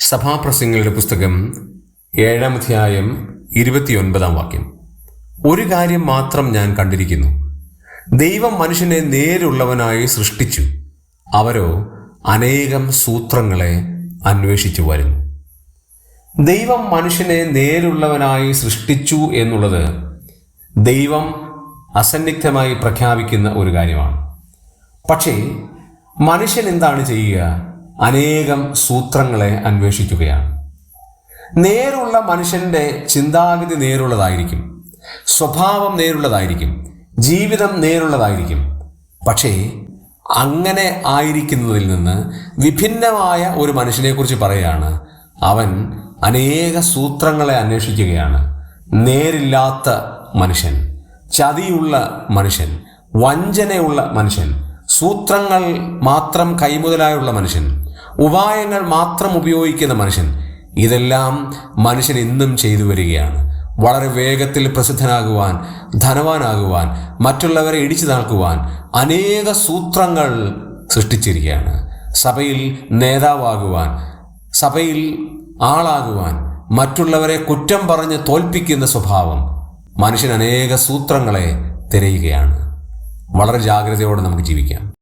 സഭാപ്രസംഗങ്ങളുടെ പുസ്തകം ഏഴാം അധ്യായം ഇരുപത്തിയൊൻപതാം വാക്യം. ഒരു കാര്യം മാത്രം ഞാൻ കണ്ടിരിക്കുന്നു. ദൈവം മനുഷ്യനെ നേരുള്ളവനായി സൃഷ്ടിച്ചു. അവരോ അനേകം സൂത്രങ്ങളെ അന്വേഷിച്ചു വരുന്നു. ദൈവം മനുഷ്യനെ നേരുള്ളവനായി സൃഷ്ടിച്ചു എന്നുള്ളത് ദൈവം അസന്നിഗ്ധമായി പ്രഖ്യാപിക്കുന്ന ഒരു കാര്യമാണ്. പക്ഷേ മനുഷ്യൻ എന്താണ് ചെയ്യുക? അനേകം സൂത്രങ്ങളെ അന്വേഷിക്കുകയാണ്. നേരുള്ള മനുഷ്യന്റെ ചിന്താഗതി നേരുള്ളതായിരിക്കും. സ്വഭാവം നേരുള്ളതായിരിക്കും. ജീവിതം നേരുള്ളതായിരിക്കും. പക്ഷേ അങ്ങനെ ആയിരിക്കുന്നതിൽ നിന്ന് വിഭിന്നമായ ഒരു മനുഷ്യനെക്കുറിച്ച് പറയുകയാണ് അവൻ അനേക സൂത്രങ്ങളെ അന്വേഷിക്കുകയാണ്. നേരില്ലാത്ത മനുഷ്യൻ ചതിയുള്ള മനുഷ്യൻ വഞ്ചനയുള്ള മനുഷ്യൻ സൂത്രങ്ങൾ മാത്രം കൈമുതലായുള്ള മനുഷ്യൻ ഉപായങ്ങൾ മാത്രം ഉപയോഗിക്കുന്ന മനുഷ്യൻ ഇതെല്ലാം മനുഷ്യൻ ഇന്നും ചെയ്തു വരികയാണ്. വളരെ വേഗത്തിൽ പ്രസിദ്ധനാകുവാൻ ധനവാനാകുവാൻ മറ്റുള്ളവരെ ഇടിച്ചു താക്കുവാൻ അനേക സൂത്രങ്ങൾ സൃഷ്ടിച്ചിരിക്കുകയാണ്. സഭയിൽ നേതാവാകുവാൻ സഭയിൽ ആളാകുവാൻ മറ്റുള്ളവരെ കുറ്റം പറഞ്ഞ് തോൽപ്പിക്കുന്ന സ്വഭാവം മനുഷ്യൻ അനേക സൂത്രങ്ങളെ തിരയുകയാണ്. വളരെ ജാഗ്രതയോടെ നമുക്ക് ജീവിക്കാം.